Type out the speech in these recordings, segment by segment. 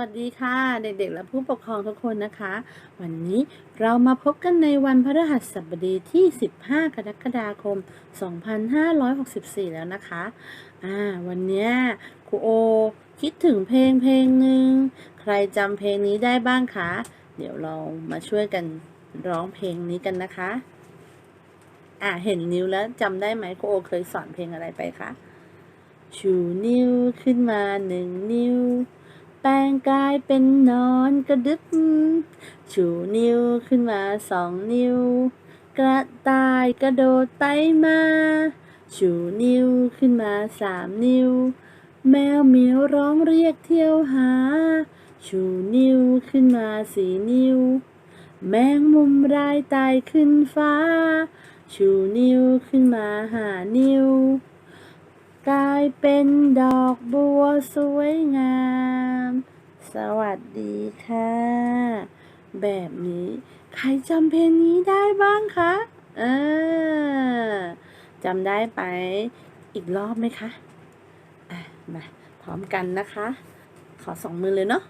วัสดีค่ะเด็กๆ และผู้ปกครองทุกคนนะคะ วันนี้เรามาพบกันในวันพฤหัสบดีที่ 15 กรกฎาคม 2564 แล้วนะคะอ่าวันนี้ครูโอคิดถึงเพลงเพลงหนึ่งใครจำเพลงนี้ได้บ้างคะ เดี๋ยวเรามาช่วยกันร้องเพลงนี้กันนะคะอ่าเห็นนิ้วแล้วจำได้ไหมครูโอเคยสอนเพลงอะไรไปคะชูนิ้วขึ้นมาหนึ่งนิ้ว แปลงกายเป็นนอนกระดึบชูนิ้วขึ้นมาสองนิ้ว กระต่ายกระโดดไปมา ชูนิ้วขึ้นมาสามนิ้ว แมวเหมียวร้องเรียกเที่ยวหา ชูนิ้วขึ้นมาสี่นิ้ว แมงมุมรายตายขึ้นฟ้า ชูนิ้วขึ้นมาหานิ้วกลายเป็นดอกบัวสวยงาม สวัสดีค่ะ แบบนี้ ใครจำเพลงนี้ได้บ้างคะเออจำได้ไปอีกรอบไหมคะอะมาพร้อมกันนะคะ ขอสองมือเลยเนาะ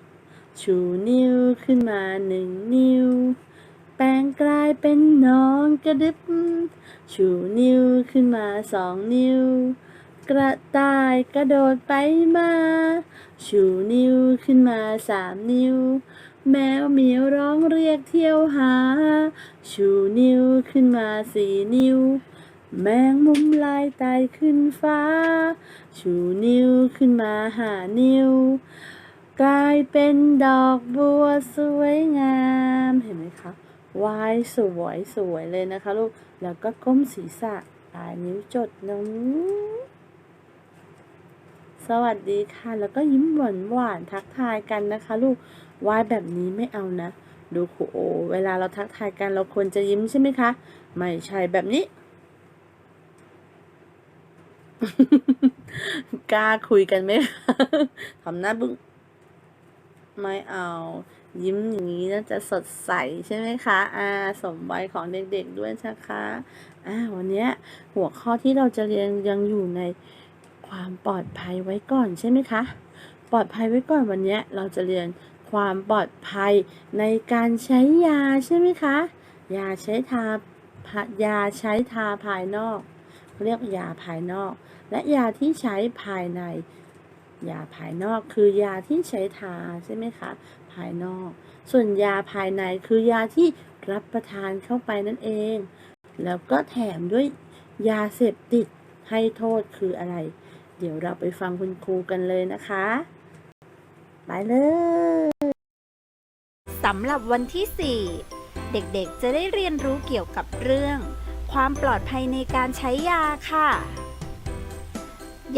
ชูนิ้วขึ้นมาหนึ่งนิ้ว แปลงกลายเป็นน้องกระดึบชูนิ้วขึ้นมาสองนิ้ว กระต่ายกระโดดไปมา ชูนิ้วขึ้นมาสามนิ้ว แมวเหมียวร้องเรียกเที่ยวหา ชูนิ้วขึ้นมาสี่นิ้ว แมงมุมลายไตายขึ้นฟ้า ชูนิ้วขึ้นมาหานิ้ว กลายเป็นดอกบัวสวยงามเห็นไหมคะวายสวยสวยเลยนะคะลูก แล้วก็ก้มศีรษะปลายนิ้วจดน้ำ สวัสดีค่ะ แล้วก็ยิ้มหวานหวานทักทายกันนะคะ ลูกวายแบบนี้ไม่เอานะ ดูครูโอ เวลาเราทักทายกันเราควรจะยิ้มใช่ไหมคะ ไม่ใช่แบบนี้ กล้าคุยกันไหมคะทำหน้าบึ้งไม่เอา ยิ้มอย่างนี้น่าจะสดใสใช่ไหมคะอ่าสมวัยของเด็กๆด้วยนะคะอ่าวันนี้หัวข้อที่เราจะเรียนยังอยู่ใน ความปลอดภัยไว้ก่อนใช่ไหมคะ ปลอดภัยไว้ก่อนวันเนี้ยเราจะเรียนความปลอดภัยในการใช้ยาใช่ไหมคะ ยาใช้ทาพยาใช้ทาภายนอกเขาเรียกยาภายนอก และยาที่ใช้ภายใน ยาภายนอกคือยาที่ใช้ทาใช่ไหมคะ ภายนอก ส่วนยาภายในคือยาที่รับประทานเข้าไปนั่นเอง แล้วก็แถมด้วยยาเสพติดให้โทษคืออะไร เดี๋ยวเราไปฟังคุณครูกันเลยนะคะ ไปเลยสำหรับวันที่ 4 เด็กๆจะได้เรียนรู้เกี่ยวกับเรื่อง ความปลอดภัยในการใช้ยาค่ะ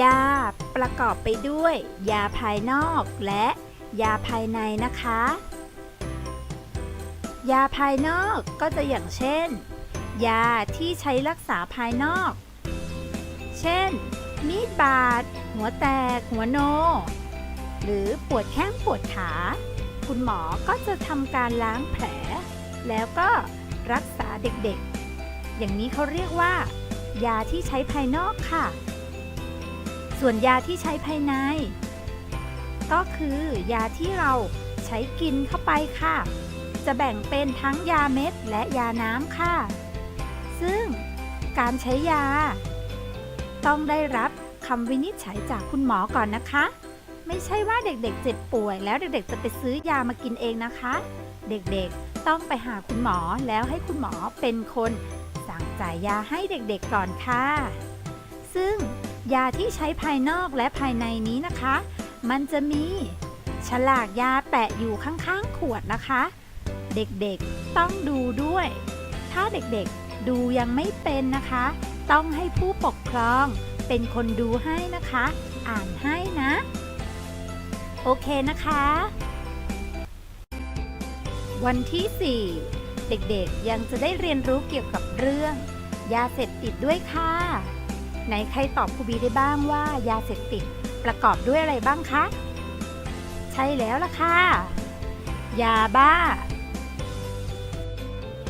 ยาประกอบไปด้วย ยาภายนอกและยาภายในนะคะ ยาภายนอกก็จะอย่างเช่น ยาที่ใช้รักษาภายนอก เช่น มีดบาด หัวแตก หัวโน หรือปวดแข้งปวดขา คุณหมอก็จะทำการล้างแผล แล้วก็รักษาเด็กๆ อย่างนี้เขาเรียกว่า ยาที่ใช้ภายนอกค่ะ ส่วนยาที่ใช้ภายใน ก็คือยาที่เราใช้กินเข้าไปค่ะ จะแบ่งเป็นทั้งยาเม็ดและยาน้ำค่ะ ซึ่งการใช้ยา ต้องได้รับคำวินิจฉัยจากคุณหมอก่อนนะคะ ไม่ใช่ว่าเด็กๆ เจ็บป่วย แล้วเด็กๆ จะไปซื้อยามากินเองนะคะ เด็กๆ ต้องไปหาคุณหมอแล้วให้คุณหมอเป็นคนสั่งจ่ายยาให้เด็กๆก่อนค่ะ ซึ่งยาที่ใช้ภายนอกและภายในนี้นะคะ มันจะมีฉลากยาแปะอยู่ข้างๆขวดนะคะ เด็กๆ ต้องดูด้วย ถ้าเด็กๆ ดูยังไม่เป็นนะคะ ต้องให้ผู้ปกครอง เป็นคนดูให้นะคะ อ่านให้นะ โอเคนะคะ วันที่ 4 เด็กๆยังจะได้เรียนรู้เกี่ยวกับเรื่อง ยาเสพติดด้วยค่ะไหนใครตอบครูบีได้บ้างว่ายาเสพติดประกอบด้วยอะไรบ้างคะ ใช่แล้วล่ะค่ะ ยาบ้า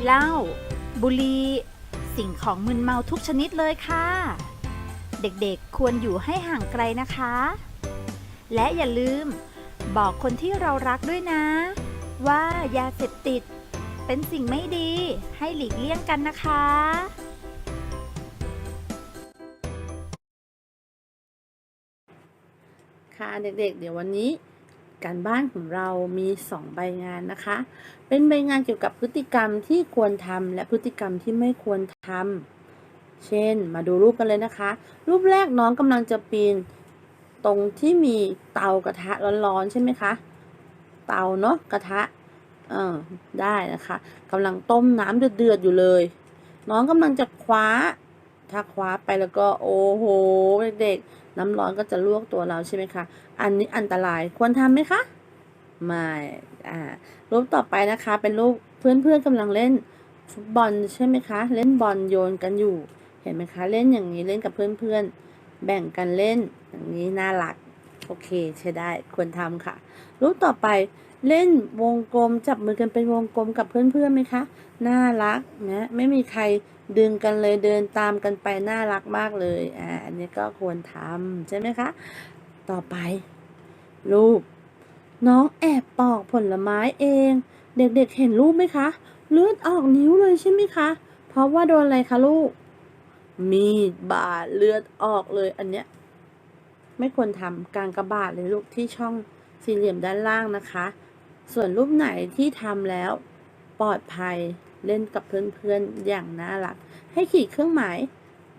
เหล้า บุหรี่ สิ่งของมึนเมาทุกชนิดเลยค่ะ เด็กๆควรอยู่ให้ห่างไกลนะคะ และอย่าลืม บอกคนที่เรารักด้วยนะ ว่ายาเสพติด เป็นสิ่งไม่ดีให้หลีกเลี่ยงกันนะคะค่ะเด็กๆ เดี๋ยววันนี้ การบ้านของเรามีสองใบงานนะคะ เป็นใบงานเกี่ยวกับพฤติกรรมที่ควรทำและพฤติกรรมที่ไม่ควรทำเช่น มาดูรูปกันเลยนะคะ รูปแรกน้องกำลังจะปีนตรงที่มีเตากระทะร้อนๆใช่ไหมคะ เตาเนาะกระทะเออได้นะคะกำลังต้มน้ำเดือดๆอยู่เลย น้องกำลังจะคว้า ถ้าคว้าไปแล้วก็โอ้โหเด็กๆ น้ำร้อนก็จะลวกตัวเราใช่ไหมคะ อันนี้อันตรายควรทำไหมคะ ไม่ อ่า รูปต่อไปนะคะ เป็นรูปเพื่อนๆกำลังเล่นฟุตบอลใช่ไหมคะ เล่นบอลโยนกันอยู่ เห็นไหมคะ เล่นอย่างนี้เล่นกับเพื่อนๆ แบ่งกันเล่นอย่างนี้น่ารัก โอเค ใช้ได้ควรทำค่ะ รูปต่อไปเล่นวงกลมจับมือกันเป็นวงกลมกับเพื่อนๆไหมคะ น่ารักนะไม่มีใครดึงกันเลยเดินตามกันไปน่ารักมากเลยอ่าอันนี้ก็ควรทำใช่ไหมคะ ต่อไป รูป น้องแอบปอกผลไม้เอง เด็กๆเห็นรูปไหมคะเลือดออกนิ้วเลยใช่ไหมคะ เพราะว่าโดนอะไรคะลูก มีดบาดเลือดออกเลยอันเนี้ย ไม่ควรทำกลางกระบาดเลยลูกที่ช่องสี่เหลี่ยมด้านล่างนะคะ ส่วนรูปไหนที่ทำแล้วปลอดภัยเล่นกับเพื่อนๆอย่างน่ารัก ให้ขีดเครื่องหมาย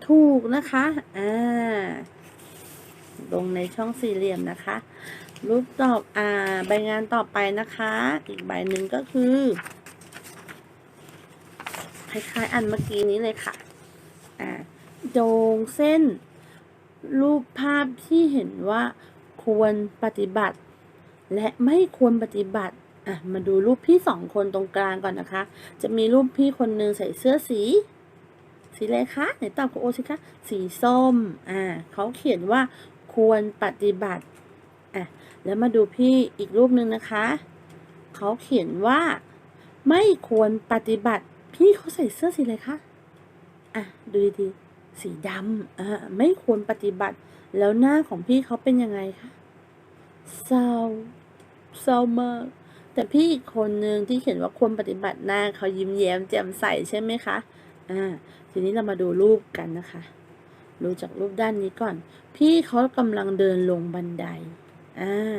ถูกนะคะอ่าลงในช่องสี่เหลี่ยมนะคะ รูปตอบอ่าใบงานต่อไปนะคะ อีกใบหนึ่งก็คือคล้ายๆอันเมื่อกี้นี้เลยค่ะ อ่าโยงเส้น รูปภาพที่เห็นว่าควรปฏิบัติ และไม่ควรปฏิบัติอะมาดูรูปพี่สองคนตรงกลางก่อนนะคะ จะมีรูปพี่คนหนึ่งใส่เสื้อสี สีอะไรคะไหนตอบคุณโอสิคะสีส้มอ่าเขาเขียนว่าควรปฏิบัติอะแล้วมาดูพี่อีกรูปหนึ่งนะคะ เขาเขียนว่า ไม่ควรปฏิบัติ พี่เขาใส่เสื้อสีอะไรคะอะดูดีๆ สีดำอ่าไม่ควรปฏิบัติ แล้วหน้าของพี่เขาเป็นยังไงคะเศร้าเศร้ามากแต่พี่อีกคนนึงที่เขียนว่าควรปฏิบัติหน้าเขายิ้มแย้มแจ่มใสใช่ไหมคะอ่าทีนี้เรามาดูรูปกันนะคะดูจากรูปด้านนี้ก่อน พี่เขากำลังเดินลงบันไดอ่า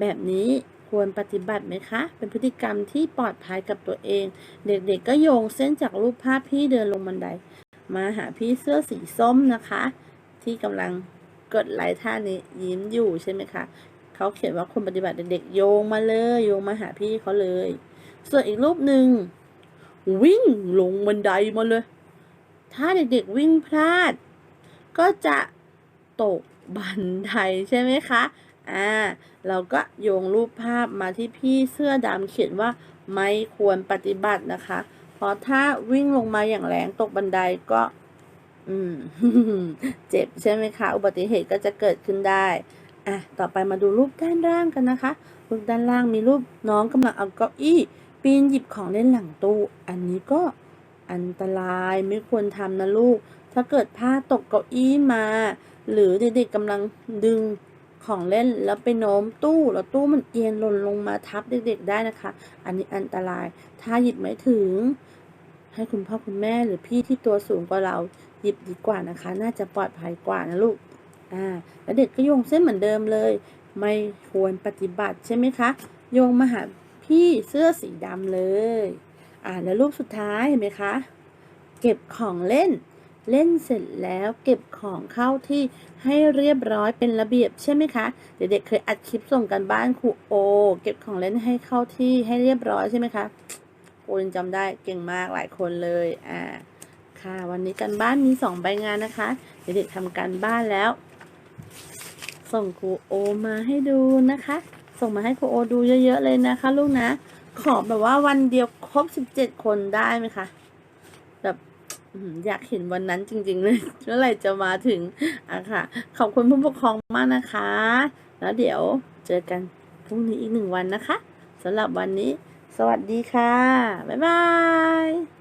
แบบนี้ควรปฏิบัติไหมคะ เป็นพฤติกรรมที่ปลอดภัยกับตัวเอง เด็กๆก็โยงเส้นจากรูปภาพพี่เดินลงบันได มาหาพี่เสื้อสีส้มนะคะ ที่กำลังกดไลค์ท่านี้ยิ้มอยู่ใช่ไหมคะเขาเขียนว่าคนปฏิบัติเด็กๆโยงมาเลยโยงมาหาพี่เขาเลย ส่วนอีกรูปหนึ่งวิ่งลงบันไดมาเลย ถ้าเด็กๆวิ่งพลาด ก็จะตกบันไดใช่ไหมคะ อ่า เราก็โยงรูปภาพมาที่พี่เสื้อดำเขียนว่าไม่ควรปฏิบัตินะคะ พราะถ้าวิ่งลงมาอย่างแรงตกบันไดก็ อืม เจ็บใช่ไหมคะ อุบัติเหตุก็จะเกิดขึ้นได้ อะ ต่อไปมาดูรูปด้านล่างกันนะคะ รูปด้านล่างมีรูปน้องกำลังเอาเก้าอี้ปีนหยิบของเล่นหลังตู้ อันนี้ก็อันตรายไม่ควรทำนะลูก ถ้าเกิดพลาตกเก้าอี้มา หรือเด็กๆกำลังดึง ของเล่นแล้วไปโน้มตู้แล้วตู้มันเอียงหล่นลงมาทับเด็กๆได้นะคะ อันนี้อันตราย ถ้าหยิบไม่ถึง ให้คุณพ่อคุณแม่หรือพี่ที่ตัวสูงกว่าเราหยิบดีกว่านะคะ น่าจะปลอดภัยกว่านะลูก อ่า แล้วเด็กก็โยงเส้นเหมือนเดิมเลย ไม่ควรปฏิบัติใช่ไหมคะ โยงมาหาพี่เสื้อสีดำเลย อ่า แล้วรูปสุดท้ายเห็นไหมคะ เก็บของเล่น เล่นเสร็จแล้วเก็บของเข้าที่ให้เรียบร้อยเป็นระเบียบใช่ไหมคะ เด็กๆเคยอัดคลิปส่งกันบ้านครูโอ เก็บของเล่นให้เข้าที่ให้เรียบร้อยใช่ไหมคะโอ้ยังจำได้เก่งมากหลายคนเลยอ่าค่ะ วันนี้กันบ้านมีสองใบงานนะคะ เด็กๆทำการบ้านแล้ว ส่งครูโอมาให้ดูนะคะ ส่งมาให้ครูโอดูเยอะ ๆ เลยนะคะ ลูกนะ ขอแบบว่าวันเดียวครบสิบเจ็ดคนได้ไหมคะแบบ อยากเห็นวันนั้นจริง ๆ เลยเมื่อไหร่จะมาถึงอะค่ะ ขอบคุณผู้ปกครองมากนะคะ แล้วเดี๋ยวเจอกันพรุ่งนี้อีกหนึ่งวันนะคะสำหรับวันนี้ สวัสดีค่ะ บ๊ายบาย